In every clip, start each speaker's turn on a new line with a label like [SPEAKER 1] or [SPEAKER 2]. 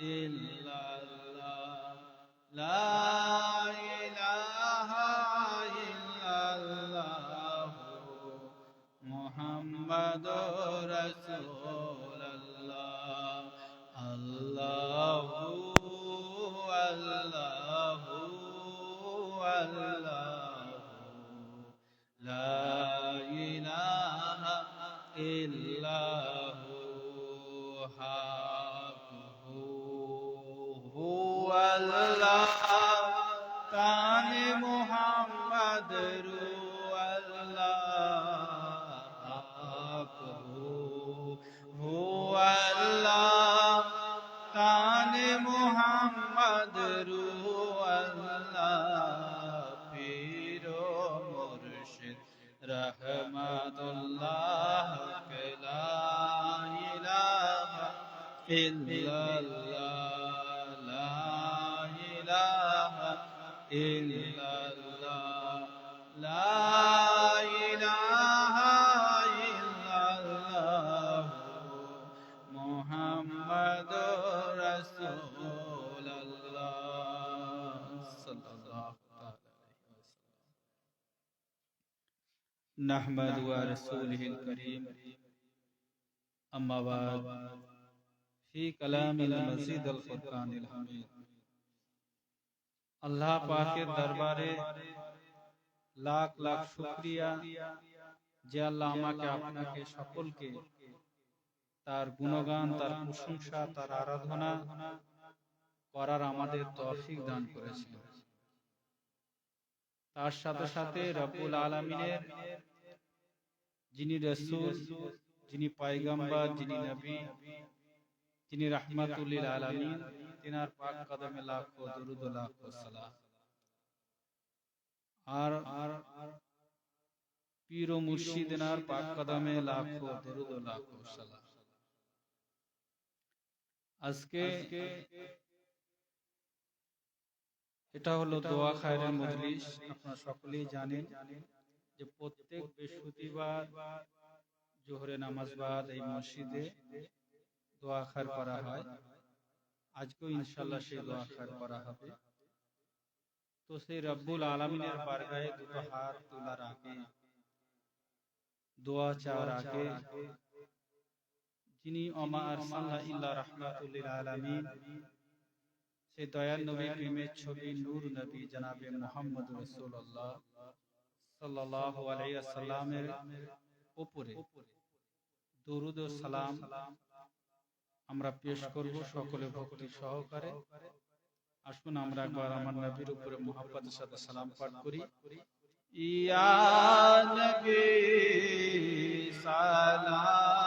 [SPEAKER 1] إلا الله. لا রহমাতুল্লাহ লা ইলাহা ইল্লাল্লাহ লা ইলাহা ইল্লাল্লাহ نحمد ورسوله الكريم أما بعد في كلام المزيد الفرقان الحميد আল্লাহ পাকের দরবারে লাখ লাখ শুকরিয়া যে আল্লাহ আমাকে আপনাকে সকলকে তার গুণগান তার প্রশংসা তার আরাধনা করার আমাদের তৌফিক দান করেছেন তার সাথে সাথে রব্বুল আলমিনের যিনি রসুল যিনি পাইগাম্বার যিনি নবী যিনি রাহমাতুল্লিল আলামিন তিনার পাক কদমে লাখ দরুদ ও লাখ সালাম। আর আর পীর ও মুর্শিদিনার পাক কদমে লাখ দরুদ ও লাখ সালাম। আজকে এটা হলো দোয়া খায়রের মজলিস। আপনারা সকলেই জানেন। যে প্রত্যেক বৃহস্পতিবার জোহরে নামাজ এই মসজিদে দোয়া করা হয়। আজকেও ইনশাল্লাহ সেই দোয়া করা হবে। তো সেই রব্বুল আলমিনের বারগায়ে দুটো হাত তোলার আগে দোয়া চাওয়ার আগে যিনি অমা আরসাল্লাহ ইল্লা রাহমাতুল্লিল আলামিন, সেই দয়াল নবী প্রেমের ছবি নূর নবী জনাবে মোহাম্মদ রসুল্লাহ উপরে। দরুদ সালাম আমরা পেশ করব সকলে ভক্তি সহকারে। আসুন আমরা একবার আমার নবীর উপরে মোহাম্মদের সাথে সালাম পাঠ করি। ইয়া নবী, সালাম।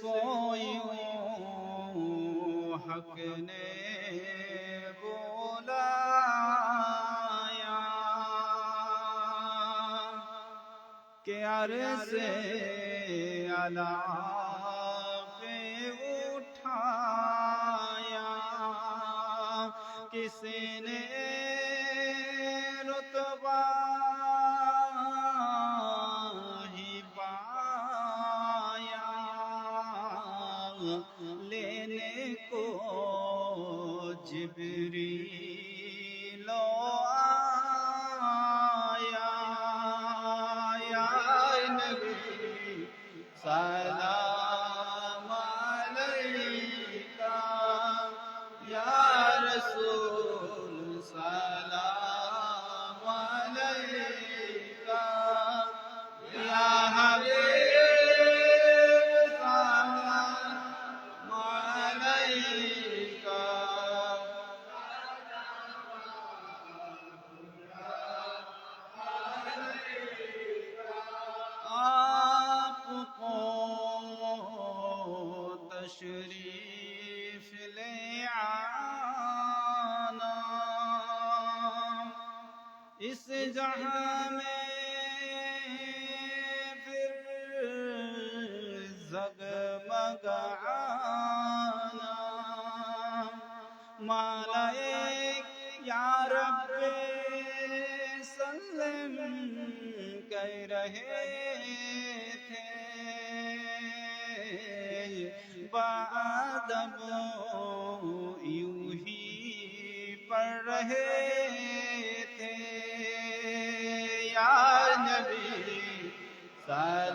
[SPEAKER 1] کو حق نے بولایا کہ عرض علاق اٹھایا کس نے تھے۔ بادب یوں ہی پڑھ رہے تھے۔ یا نبی سارے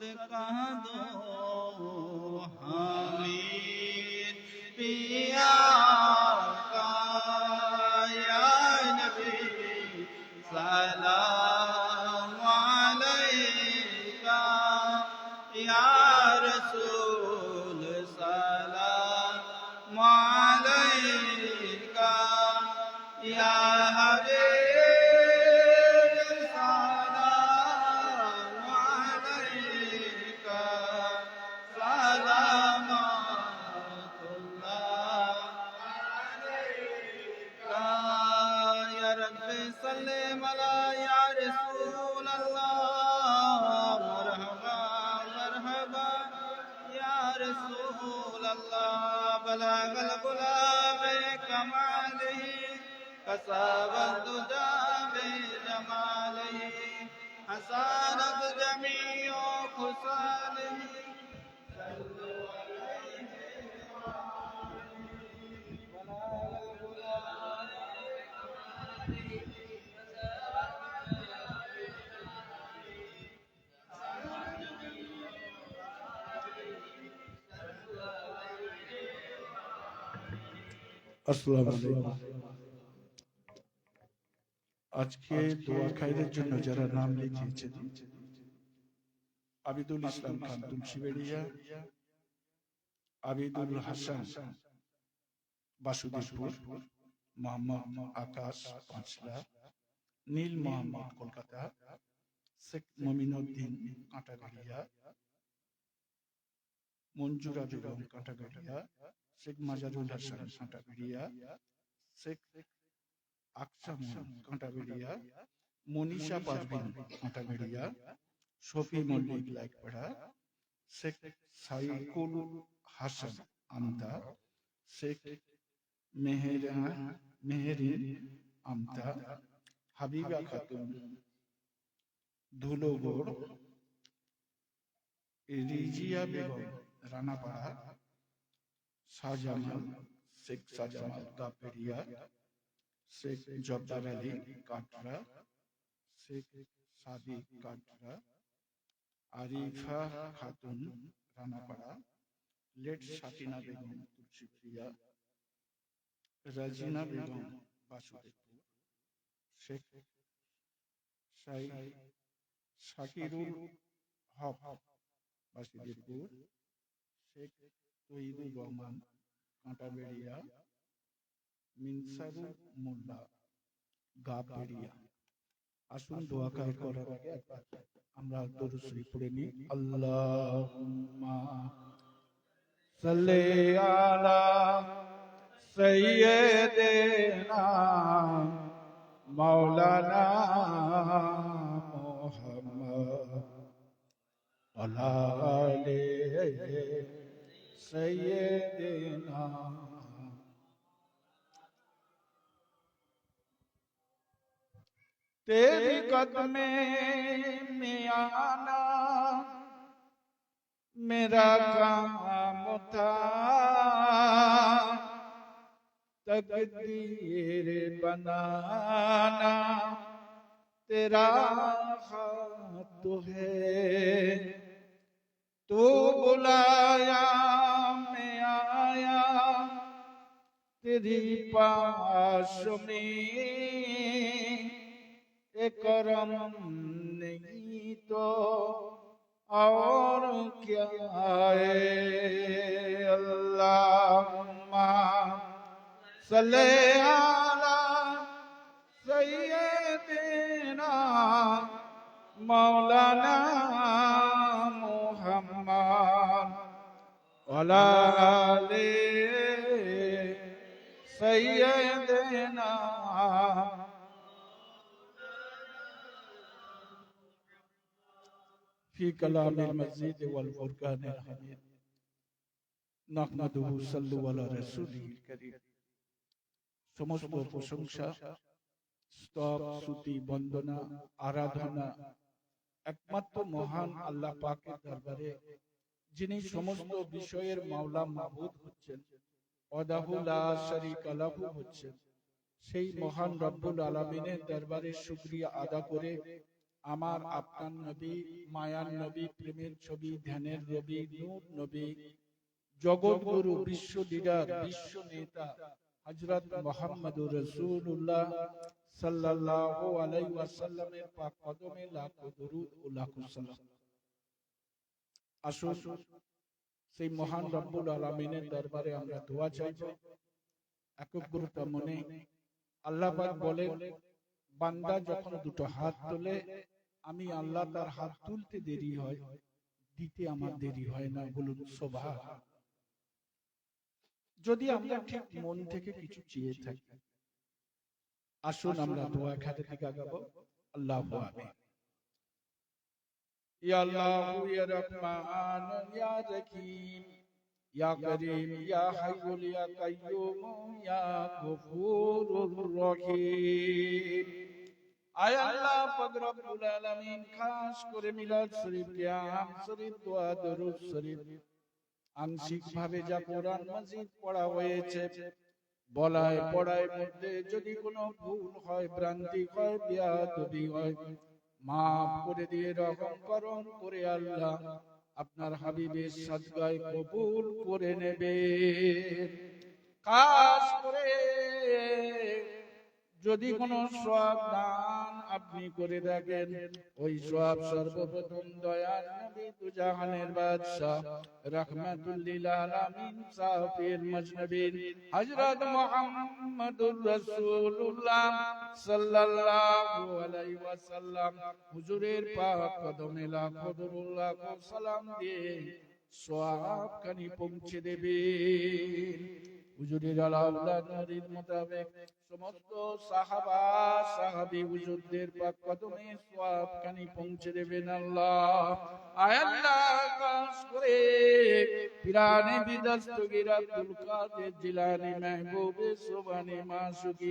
[SPEAKER 1] ਤੇ ਕਹਾਂ ਦੋ। رسول الله بلغ الغلام كماله كساب الدجى جمالی حسانت
[SPEAKER 2] جميع خصاله আজকে দোয়া খাইদের জন্য যারা নাম লিখিয়েছে আবিদুল ইসলাম খান তুলসিবেড়িয়া আবিদুল হাসান বাসুদেবপুর মোহাম্মদ আকাশ পাঁচলা নীল মোহাম্মদ কলকাতা শেখ মমিনুদ্দিন কাঁটাগাড়িয়া মঞ্জুরা বেগম কাঁটাগাড়িয়া শেখ মাজাদুল হাসান কাঁটাবেড়িয়া শেখ আকসামুন কাঁটাবেড়িয়া মনীষা পারভিন কাঁটাবেড়িয়া শফি মল্লিক লাইকপাড়া, শেখ সাইকুল হাসান আমতা, শেখ মেহেরানা মেহেরিন আমতা, হাবিবা খাতুন ধুলোগড় রিজিয়া বেগম রানাপাড়া শাহজামাল শেখ শাহজামাল কাপেরিয়া শেখ জব্দার আলী কাটরা শেখ সাদিক কাটরা আরিফা খাতুন রানাপাড়া লেট সাকিনা বেগম তুলসীপ্রিয়া রাজিনা বেগম বাসুদেবপুর শেখ শাই শাকিরুল হক বাসুদেবপুর শেখ তৈদুর রহমান কাঁটাবেড়িয়া মিনসারুল মোল্লা গাবেড়িয়া। আসুন দোয়া কাজ করার আগে একবার আমরা দরুদ শরীফ পড়ে নিই। আল্লাহুম্মা সাল্লি আলা সাইয়্যিদিনা মাওলানা মুহাম্মদ আলি سيدنا تیری قدم میں آنا میرا کام تھا تقدیر بنانا تیرا خط ہے तू बुलाया मैं आया तेरी पास में ए करम नहीं तो और क्या है अल्लाहुम्मा सल्ले अला सय्यिदिना मौलाना ولا آل سيدنا في كلام المزيد والفرقان الحميد نحمده صلوا على رسوله الكريم সমস্ত প্রশংসা স্তব শ্রুতি বন্দনা আরাধনা একমাত্র মহান আল্লাহ পাকের দরবারে যিনি সমস্ত বিষয়ের মাওলা মাবুদ হচ্ছেন। অদাহুলা শরিক আলাহু হচ্ছেন। সেই মহান রব্বুল আলমিনের দরবারে শুক্রিয়া আদা করে আমার আপনার নবী মায়ার নবী প্রেমের ছবি ধ্যানের রবি নূর নবী। জগৎগুরু বিশ্ব লিডার বিশ্ব নেতা। হযরত মুহাম্মদুর রাসূলুল্লাহ সাল্লাল্লাহু আলাইহি ওয়াসাল্লামের পাক কদমে লাখো দরুদ ও লাখো সালাম। আসুন, সেই মহান রব্বুল আলামিনের দরবারে আমরা দোয়া চাইব একগ্রতা মনে আল্লাহ বলেন বান্দা যখন দুটো হাত তোলে, আমি আল্লাহ তার হাত তুলতে দেরি হয়, দিতে আমার দেরি হয় না, বলুন শোভা যদি আমরা ঠিক মন থেকে কিছু চেয়ে থাকি, আসুন আমরা দোয়া খাতে থেকে আগাবো। আল্লাহ আমিন। ইয়া আল্লাহ ইয়া রহমান ইয়া রহিম ইয়া করিম ইয়া হাইয়ুল ইয়া কাইয়ুম ইয়া গফুরুর রহিম আয় আল্লাহ, পাক রব্বুল খাস করে মিলাদ শরীফ কিয়াম শরীফ, দোয়া দরুদ শরীফ। আংশিক ভাবে যা কোরআন মাজিদ পড়া হয়েছে, বলায় পড়ায় মধ্যে যদি কোনো ভুল হয়, ভ্রান্তি হয়, বিয়াদবি হয় মাফ করে দিয়ে রকম করণ করে আল্লাহ। আপনার হাবিবের সাদগায় কবুল করে নেবে। কাজ করে যদি কোনো সব দান আপনি করে থাকেন ওই সব সর্বপ্রথম দয়াল নবী দুজাহানের বাদশাহ। রাহমাতুল্লিল আলামিন সাফির মজনবিন। হযরত মুহাম্মদুর রাসূলুল্লাহ সাল্লাল্লাহু আলাইহি ওয়াসাল্লাম হুজুরের পাক কদমে লাখো দরুদ সালাম দিয়ে সওয়াব কানি পৌঁছে দেবেন। হুজুরের আলাউল্লাহ নবীর মোতাবেক সমস্ত সাহাবা, সাহাবি হুজুরদের পাক কদমে সওয়াব কানি পৌঁছে দেবেন আল্লাহ। আয় আল্লাহ, কাজ করে পিরানি বিদস্তগীর তুলকাতে জিলানী মাহবুবে সুবানি মাসুকি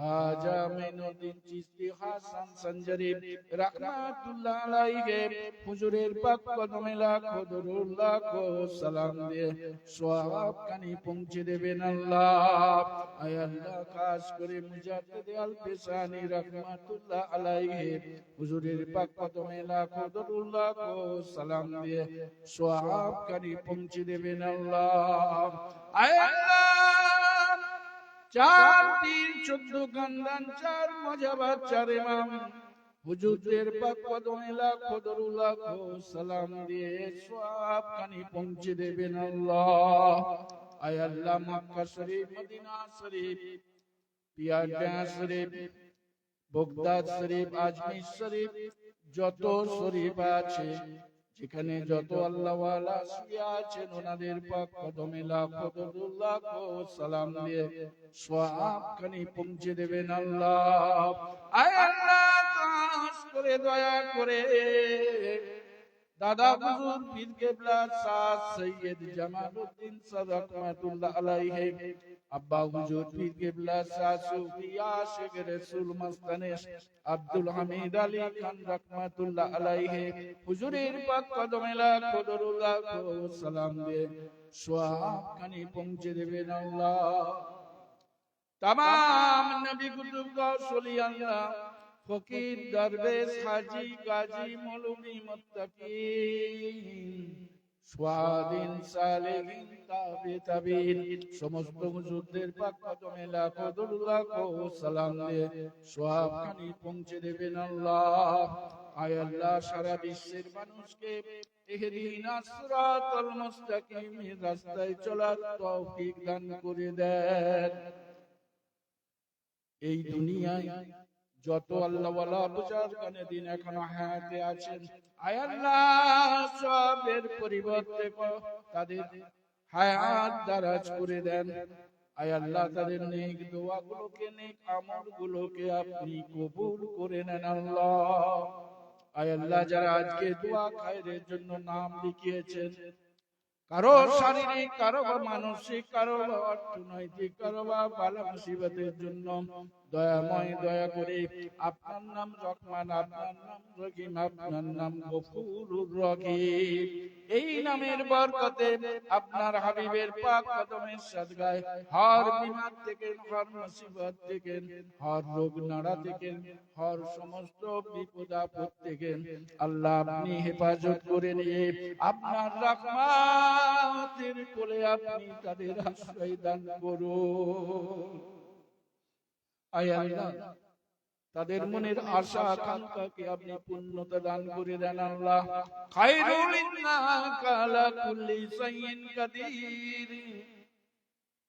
[SPEAKER 2] খাজা মেনুদ্দিন চিশতি হাসান সঞ্জরি পাক কদমে লাখ দরুল্লাহ সালাম দিয়ে খানি পৌঁছে দেবেন আল্লাহ। আয় খাস করে মুজাদ্দিদ আল পেশানি রাহমাতুল্লাহ আলাইহি হুজুরের পাক কদমে লাখ দরুল্লাহ সালাম দিয়ে সওয়াব খানি পৌঁছে দেবেন আল্লাহ। আয় চার, তিন, চোদ্দ কান্দান চার মজাবাদ চার ইমাম হুজুরদের পাক কদমে লাখ সালাম দিয়ে সওয়াব খানি পৌঁছে দেবেন আল্লাহ। আয় আল্লাহ মক্কা শরীফ, মদিনা শরীফ পিয়াডা শরীফ, বগদাদ শরীফ, আজমির শরীফ, যত শরীফ আছে যেখানে যত আল্লাহওয়ালা শুয়ে আছেন ওনাদের পাক কদমে লাখ লাখ সালাম দিয়ে সওয়াব খানি পৌঁছে দেবেন আল্লাহ। আয় আল্লাহ করে দয়া করে। দাদা হুজুর, পীর কেবলা সাদ সৈয়দ জামালউদ্দিন সাদাক রহমাতুল্লাহ আলাইহি। আব্বা হুজুর, পীর কেবলা সাদ সুফিয়া শেখ রাসূল মাস্তানে আব্দুল হামিদ আলী খান রহমাতুল্লাহ আলাইহি। হুজুরের পাক কদমে লাখ দরুল্লাহ সালাম দিয়ে সোয়াব খানি পৌঁছে দেবেন আল্লাহ। তামাম নবী কুতুব গৌসলি আল্লাহ ফকির দরবেশ হাজি গাজী মৌলভী মুত্তাকিন। স্বাধীন সালেহিন তাবে তাবিন। সমস্ত হুজুরদের পাক কদমে লাখ দরুল্লাহ সালাম দিয়ে সওয়াব পৌঁছে দেবেন আল্লাহ। আয় আল্লাহ, সারা বিশ্বের মানুষকে ইহদিনা সিরাতাল মুস্তাকিম রাস্তায় চলার তৌফিক দান করে দেন। এই দুনিয়ায় যত আল্লাহ ওয়ালা বুজার কানে দিন, এখনও হায়াতে আছেন। আয় আল্লাহ, সবের পরিবর্তে তাদের হায়াত দারাজ করে দেন। আয় আল্লাহ, তাদের নেক দোয়াগুলোকে, নেক আমলগুলোকে আপনি কবুল করে নেন আল্লাহ। আয় আল্লাহ, যারা আজকে দোয়া খায়রের জন্য নাম লিখিয়েছেন, কারও শারীরিক, কারও মানসিক, কারও অর্থনৈতিক, কারও বা বালা মুসিবতের জন্য দয়াময় দয়া করে আপনার নাম রহমান, আপনার নাম রহিম, আপনার নাম গফুরুর রহিম। এই নামের বরকতে আপনার হাবিবের পাক কদমের সাদগায় হর বিমার থেকে, হর মুসিবত থেকে, হর রোগ নাড়া থেকে, হর সমস্ত বিপদ আপদ থেকে আল্লাহ আপনি হেফাজত করে নিয়ে আপনার রহমাতের কোলে আপনি তাদের আশ্রয় দান করুন। তাদের মনের আশা আকাঙ্ক্ষাকে আপনি পূর্ণতা দান করে দেন আল্লাহ। খায়রুল কুল্লি কাদির।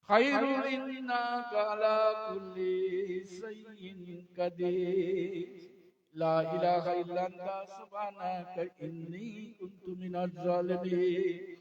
[SPEAKER 2] খায়রুল কুল্লি কাদির। লা ইলাহা ইল্লা আনতা সুবহানাকা ইন্নী কুনতু মিনাজ জালিমিন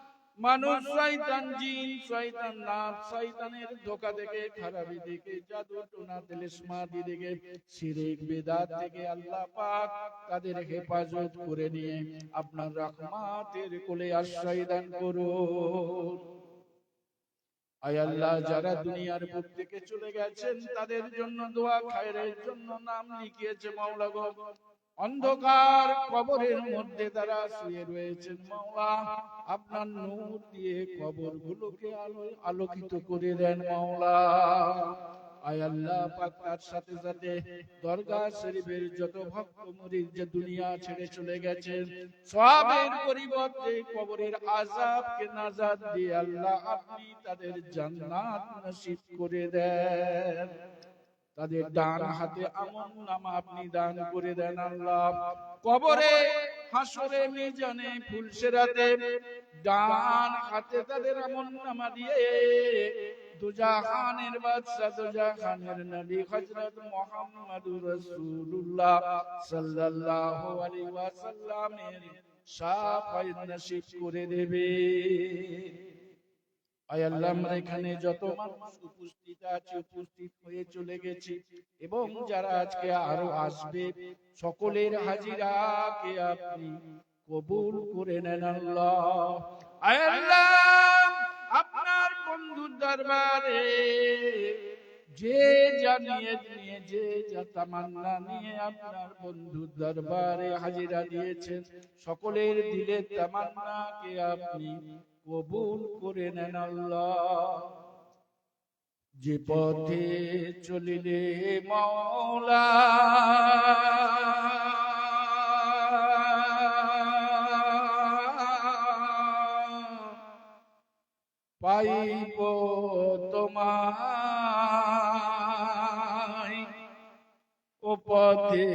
[SPEAKER 2] মানুষ শয়তান, জিন, শয়তান শয়তানের ধোকা থেকে খারাপি জাদু, টোনা শিরিক থেকে আল্লাহ পাক তাদের হেফাজত করে নিয়ে আপনার রহমাতের কোলে আশ্রয় দান করুন। আয় আল্লাহ, যারা দুনিয়ার বুক থেকে চলে গেছেন, তাদের জন্য দোয়া, খায়রের জন্য নাম লিখিয়েছে মাওলা গো অন্ধকার কবরের মধ্যে তারা শুয়ে রয়েছেন। মাওলা, আপনার নূর দিয়ে কবর গুলোকে আলোকিত করে দেন মাওলা। আল্লাহ পাক তার সাথে সাথে দরগা শরীফের যত ভক্ত যে দুনিয়া ছেড়ে চলে গেছেন, সবের পরিবর্তে কবরের আযাবকে দিয়ে আল্লাহ আপনি তাদের জান্নাত নসিব করে দেন। তাদের ডান হাতে আমল নামা আপনি দান করে দেন আল্লাহ। কবরে হাসরে মিজানে ফুলসেরাতে ডান হাতে তাদের আমল নামা দিয়ে দুজাহানের বাদশা দুজাহানের নবী হযরত মুহাম্মদুর রাসূলুল্লাহ সাল্লাল্লাহু আলাইহি ওয়াসাল্লামের নসিব করে দেবে। আয় আল্লাহ আমরা এখানে যত মানুষ উপস্থিত আছে উপস্থিত হয়ে চলে গেছি। এবং যারা আজকে আরও আসবে সকলের হাজিরাকে আপনি কবুল করে নেন আল্লাহ। আয় আল্লাহ আপনার বন্ধুর দরবারে যে জানিয়ে নিয়ে যে যা তামান্না নিয়ে আপনার বন্ধুর দরবারে হাজিরা দিয়েছেন। সকলের দিলের তামান্নাকে আপনি কবুল করে নেন আল্লাহ। যে পথে চলিলে মাওলা। পাইব তোমায় ও পথে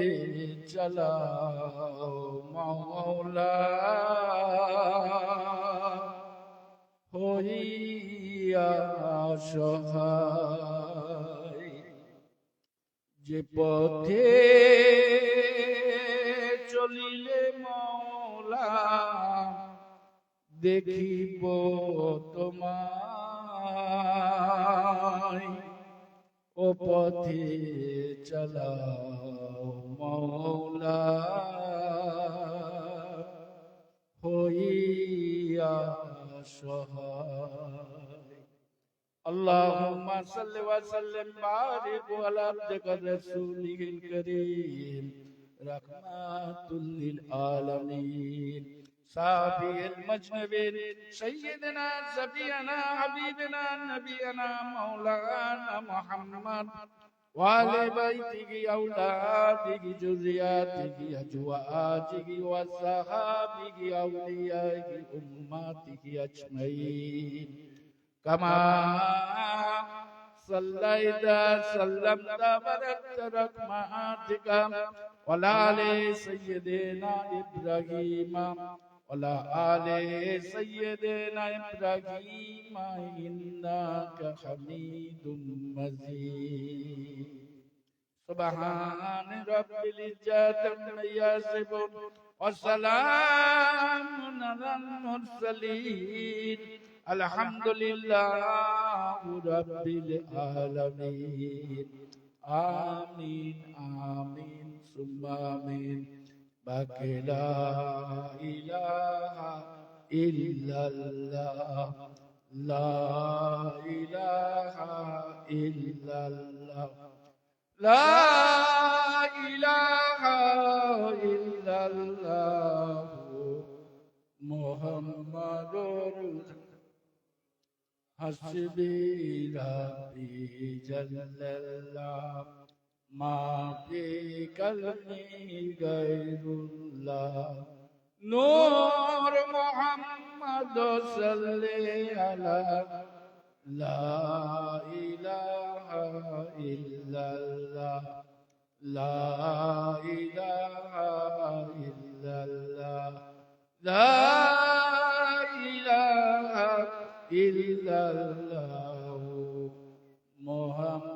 [SPEAKER 2] চালাও মাওলা। হইয়া সহায়। যে পথে চলিলে মৌলা দেখিব তোমায়। ও পথে চালাও মৌলা সহায় اللهم صل وسلم بارك على عبدك رسولك الكريم رحمة للعالمين صافي المجنبين سيدنا سفينا حبيبنا نبينا مولانا محمد وعلى بيته أولاده ذرياته أزواجه وصحابه أوليائه أمته أجمعين كما صليت سلمت باركت رحمتك وعلى آل سيدنا إبراهيم وعلى آل سيدنا إبراهيم إنك حميد مجيد سبحان رب العزة عما يصفون وسلام على المرسلين الحمد لله رب العالمين آمين آمين ثم آمين বাকে লা ইলাহা ইল্লাল্লাহ লা ইলাহা ইল্লাল্লাহ লা ইলাহা ইল্লাল্লাহ মুহাম্মাদুর হাসবি রাব্বি জাল্লাল্লাহ মাফি কলমি গৈরুল্লাহ নূর মোহাম্মদ সাল্লাল্লাহ লা ইলাহা ইল্লাল্লাহ। লা ইলাহা ইল্লাল্লাহ। লা ইলাহা ইল্লাল্লাহ। মোহাম্মদ